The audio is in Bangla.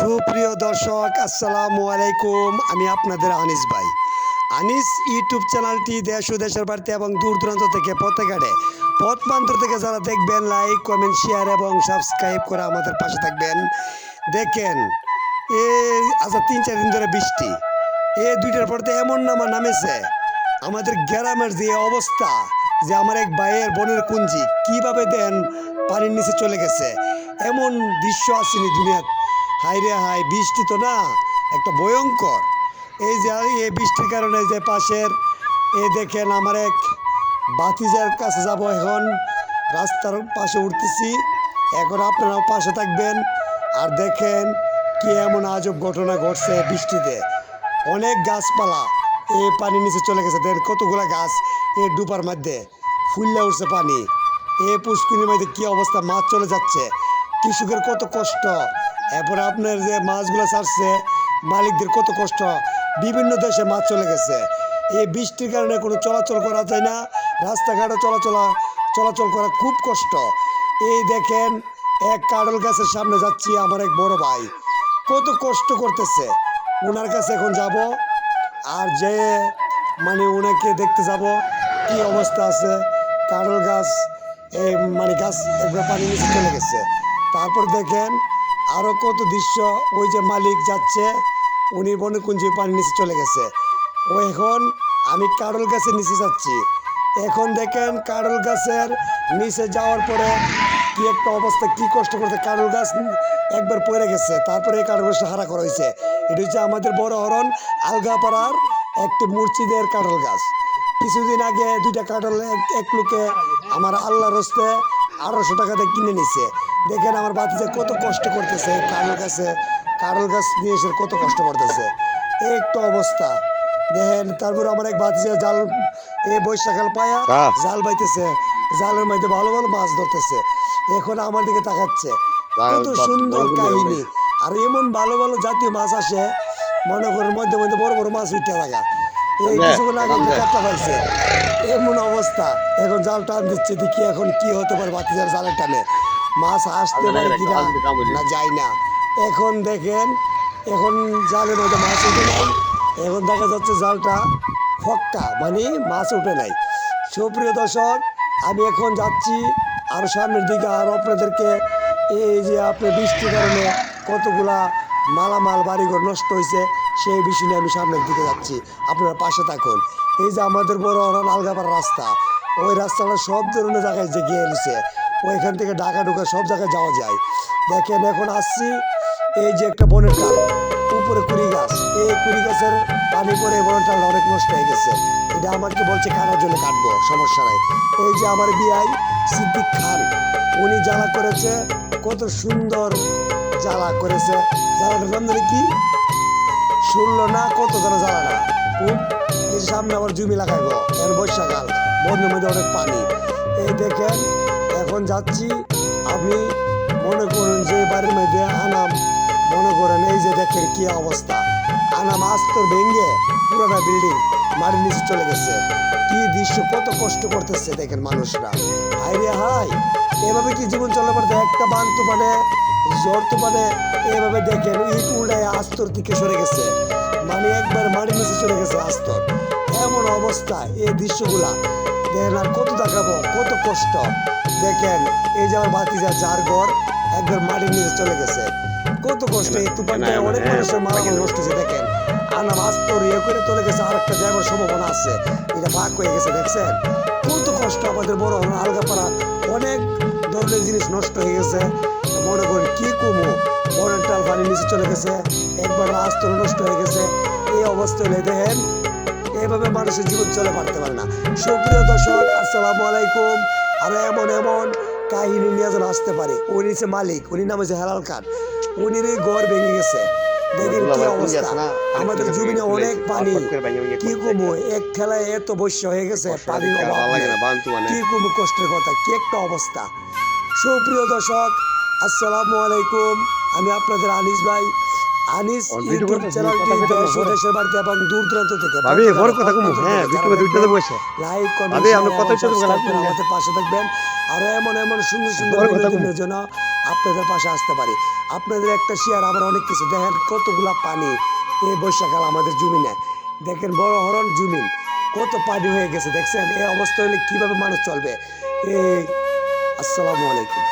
সুপ্রিয় দর্শক, আসসালামু আলাইকুম। আমি আপনাদের আনিস ভাই। আনিস ইউটিউব চ্যানেলটি দেশ ও দেশের বাড়িতে এবং দূর দূরান্ত থেকে প্রত্যেকারে পথ প্রান্ত থেকে যারা দেখবেন লাইক কমেন্ট শেয়ার এবং সাবস্ক্রাইব করে আমাদের পাশে থাকবেন। দেখেন, এ আচ্ছা তিন চার দিন ধরে বৃষ্টি। এ দুইটার পরতে এমন নামা নামেছে। আমাদের গ্রামের যে অবস্থা, যে আমার এক ভাইয়ের বোনের কুঞ্জি কীভাবে দেন, পানির নিচে চলে গেছে। এমন দৃশ্য আসেনি দুনিয়াত। হাই রে হাই বৃষ্টি তো না, একটা ভয়ঙ্কর। এই যে, এই বৃষ্টির কারণে যে পাশের, এ দেখেন আমার এক বাতিজার কাছে যাব এখন। রাস্তার পাশে উঠতেছি, এখন আপনারাও পাশে থাকবেন। আর দেখেন কি এমন আজব ঘটনা ঘটছে বৃষ্টিতে। অনেক গাছপালা, এ পানির নিচে চলে গেছে। দেন কতগুলো গাছ এ ডুবার মধ্যে ফুললে উঠছে পানি। এ পুষ্করির মধ্যে কি অবস্থা? মাছ চলে যাচ্ছে। কৃষকের কত কষ্ট। এরপর আপনার যে মাছগুলো ছাড়ছে, মালিকদের কত কষ্ট। বিভিন্ন দেশে মাছ চলে গেছে। এই বৃষ্টির কারণে কোনো চলাচল করা যায় না। রাস্তাঘাটে চলাচলা, চলাচল করা খুব কষ্ট। এই দেখেন, এক কাডল গাছের সামনে যাচ্ছি আমার এক বড় ভাই। কত কষ্ট করতেছে। ওনার কাছে এখন যাব। আর যে মানে ওনাকে দেখতে যাব, কি অবস্থা আছে। কাডল গাছ এই মানে গাছ পানি নিচে চলে গেছে। তারপর দেখেন আরও কত দৃশ্য ওই যে মালিক যাচ্ছে, উনি বনকুঞ্জে পানি নিচে চলে গেছে। ও এখন আমি কাডল গাছের নিচে যাচ্ছি। এখন দেখেন কাডল গাছের নিচে যাওয়ার পরে কি একটা অবস্থা, কি কষ্ট করতে কাডল গাছ একবার পড়ে গেছে, তারপরে এই কাডল গাছটা হারা করা হয়েছে। এটা হচ্ছে আমাদের বড় হরণ, আলগাপাড়ার একটি মসজিদের কাডল গাছ। কিছুদিন আগে দুইটা এক এক লোকে আমার আল্লাহ রস্তে আড়াইশো টাকাতে কিনে নিছে দেখেন আমার বাতিতে কত কষ্ট করতেছে কারল গাছে কারল গাছ নিয়ে এসে কত কষ্ট করতেছে। এই একটা অবস্থা। দেখেন তারপর আমার এক বাতিজা জাল এ বৈশাখাল পায়া হ্যাঁ। জাল বাইতেছে। জালের মধ্যে ভালো ভালো মাছ ধরতেছে। এখন আমার দিকে তাকাচ্ছে। কত সুন্দর কাহিনী। আর এমন ভালো ভালো জাতীয় মাছ আসে মনে করেন মধ্যে মধ্যে বড় বড় মাছ উঠতে থাকা এই হ্যাঁ, কিছুক্ষণ আগে হ্যাঁ। কাটটা পাইছে এমন অবস্থা। এখন জাল টান দিচ্ছে দেখি এখন কি হতে পারে বাতিজার জালের টানে। মাছ আসতে পারে কিনা না যায় না। এখন দেখেন এখন জালের মধ্যে মাছ উঠে নাই। এখন দেখা যাচ্ছে জালটা ফক্কা মানে মাছ উঠে নাই। সুপ্রিয় দর্শক আমি এখন যাচ্ছি আরও সামনের দিকে আর আপনাদেরকে এই যে আপনার বৃষ্টির কারণে কতগুলা মালামাল বাড়িঘর নষ্ট হয়েছে সেই বিষয় নিয়ে আমি সামনের দিকে যাচ্ছি। আপনারা পাশে থাকুন। এই যে আমাদের বড় আলগাপাড়া রাস্তা ওই রাস্তাটা সব ধরনের জায়গায় যে গিয়ে এসেছে ওইখান থেকে ঢাকা ঢুকা সব জায়গায় যাওয়া যায়। দেখেন এখন আসছি এই যে একটা বনের টাল উপরে কুড়ি গাছ। এই কুড়ি গাছের পানি পরে বনের টালটা অনেক নষ্ট হয়ে গেছে। এটা আমাকে বলছে কাটার জন্য কাটবো, সমস্যা নাই। এই যে আমার বিআই সিদ্দিক খান, উনি জ্বালা করেছে, কত সুন্দর জ্বালা করেছে। জ্বালাটার নাম জানি কি? শুনলো না, কত যেন জ্বালা না। সামনে আবার জমি লাগাইবো এখন বর্ষাকাল বন্ধের মধ্যে অনেক পানি। এই দেখেন এখন যাচ্ছি, আপনি মনে করুন যে বাড়ির মধ্যে আনাম, মনে করেন এই যে দেখেন কি অবস্থা। আনাম আস্তর ভেঙে পুরোটা বিল্ডিং মাটির নিচে চলে গেছে। কি দৃশ্য, কত কষ্ট করতেছে দেখেন মানুষরা। হাই রে হাই এভাবে কি জীবন চলে পারতে? একটা বান মানে জ্বর মানে এভাবে দেখেন ইট উল্টায় আস্তর দিকে সরে গেছে। মানে একবার মাটির নিচে চলে গেছে আস্তর। এমন অবস্থা এই দৃশ্যগুলা। আর কত দেখাবো কত কষ্ট। দেখেন এই যে আমার বাতিজা চার ঘর একবার মাটির নিচে চলে গেছে। কত কষ্ট এই তুফানটা অনেক মানুষের মারা নষ্ট হয়েছে দেখেন। আনা আস্তর ইয়ে করে চলে গেছে আর একটা যাবার সম্ভাবনা আছে। এটা ভাগ হয়ে গেছে দেখছেন? কত কষ্ট আমাদের বড় হলো আলগাপাড়া অনেক ধরনের জিনিস নষ্ট হয়ে গেছে। মনে করেন কি কমু? টাল পানির নিচে চলে গেছে একবার আস্তর নষ্ট হয়ে গেছে। এই অবস্থা হলে দেখেন এইভাবে মানুষের জীবন চলে পারতে পারে না। সুপ্রিয় দর্শক আসসালামু আলাইকুম। আর এমন এমন কাহিনী নিয়ে যেন আসতে পারে। উনি হচ্ছে মালিক উনি নাম হচ্ছে হেলাল খান। উনির এই ঘর ভেঙে গেছে। দেখেন কি অবস্থা। আমাদের জমিনে অনেক পানি। কি কমু? এক ঠেলায় এত বৈশ্য হয়ে গেছে পানির অভাব। কি কমু কষ্টের কথা কি একটা অবস্থা। সুপ্রিয় দর্শক আসসালামু আলাইকুম। আমি আপনাদের আনিস ভাই। আনিস ইউটিউব চ্যানেলটি দেশ ও দেশের বাড়িতে এবং দূর দূরান্ত থেকে। ভাবি বড় কথা কমু হ্যাঁ যারা দুইটাতে বসে। লাইক কমেন্ট ভাবি, আমরা কত ছোট বেলা সাবস্ক্রাইব করে করি না। আমাদের পাশে থাকবেন। আরও এমন এমন সুন্দর সুন্দর বিনোদনের জন্য আপনাদের পাশে আসতে পারি। আপনাদের একটা শেয়ার আবার অনেক কিছু। দেখেন কতগুলা পানি এই বর্ষাকাল আমাদের জমিনে। দেখেন বড় হরণ জমিন। কত পানি হয়ে গেছে দেখছেন? এই অবস্থা হলে কীভাবে মানুষ চলবে? এই আসসালামু আলাইকুম।